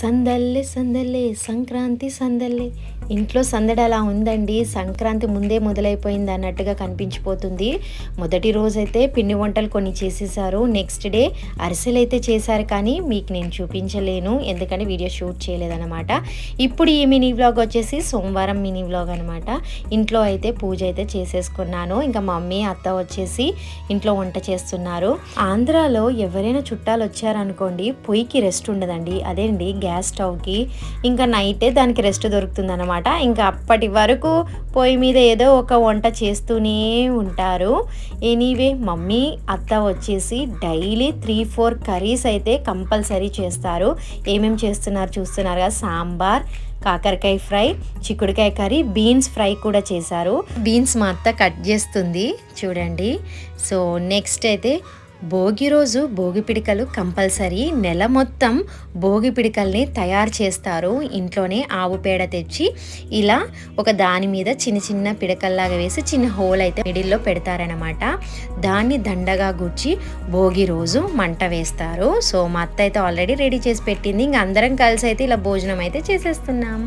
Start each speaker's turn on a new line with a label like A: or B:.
A: సందల్లే సందల్లే సంక్రాంతి సందల్లే. ఇంట్లో సందడి అలా ఉందండి. సంక్రాంతి ముందే మొదలైపోయింది అన్నట్టుగా కనిపించిపోతుంది. మొదటి రోజైతే పిండి వంటలు కొన్ని చేసేసారు నెక్స్ట్ డే అరిసెలు అయితే చేశారు కానీ మీకు నేను చూపించలేను. ఎందుకంటే వీడియో షూట్ చేయలేదన్నమాట. ఇప్పుడు ఈ మినీ వ్లాగ్ వచ్చేసి సోమవారం మినీ వ్లాగ్ అనమాట ఇంట్లో అయితే పూజ అయితే చేసేసుకున్నాను. ఇంకా మమ్మీ అత్త వచ్చేసి ఇంట్లో వంట చేస్తున్నారు. ఆంధ్రాలో ఎవరైనా చుట్టాలు వచ్చారనుకోండి పొయ్యికి రెస్ట్ ఉండదండి. అదేంటి గ్యాస్ స్టవ్కి. ఇంకా నైటే దానికి రెస్ట్ దొరుకుతుందనమాట ఇంకా అప్పటి వరకు పొయ్యి మీద ఏదో ఒక వంట చేస్తూనే ఉంటారు. ఎనీవే మమ్మీ అత్త వచ్చేసి డైలీ త్రీ ఫోర్ కర్రీస్ అయితే కంపల్సరీ చేస్తారు. ఏమేమి చేస్తున్నారు చూస్తున్నారు కదా? సాంబార్ కాకరకాయ ఫ్రై చిక్కుడుకాయ కర్రీ బీన్స్ ఫ్రై కూడా చేశారు. బీన్స్ మా అత్త కట్ చేస్తుంది. చూడండి. సో నెక్స్ట్ అయితే భోగి రోజు భోగి పిడికలు కంపల్సరీ. నెల మొత్తం భోగి పిడికల్ని తయారు చేస్తారు. ఇంట్లోనే ఆవు పేడ తెచ్చి ఇలా ఒక దాని మీద చిన్న చిన్న పిడకల్లాగా వేసి చిన్న హోల్ అయితే మిడిల్లో పెడతారనమాట దాన్ని దండగా గుచ్చి భోగి రోజు మంట వేస్తారు. సో మా అత్త అయితే ఆల్రెడీ రెడీ చేసి పెట్టింది. ఇంక అందరం కలిసి అయితే ఇలా భోజనం అయితే చేసేస్తున్నాం.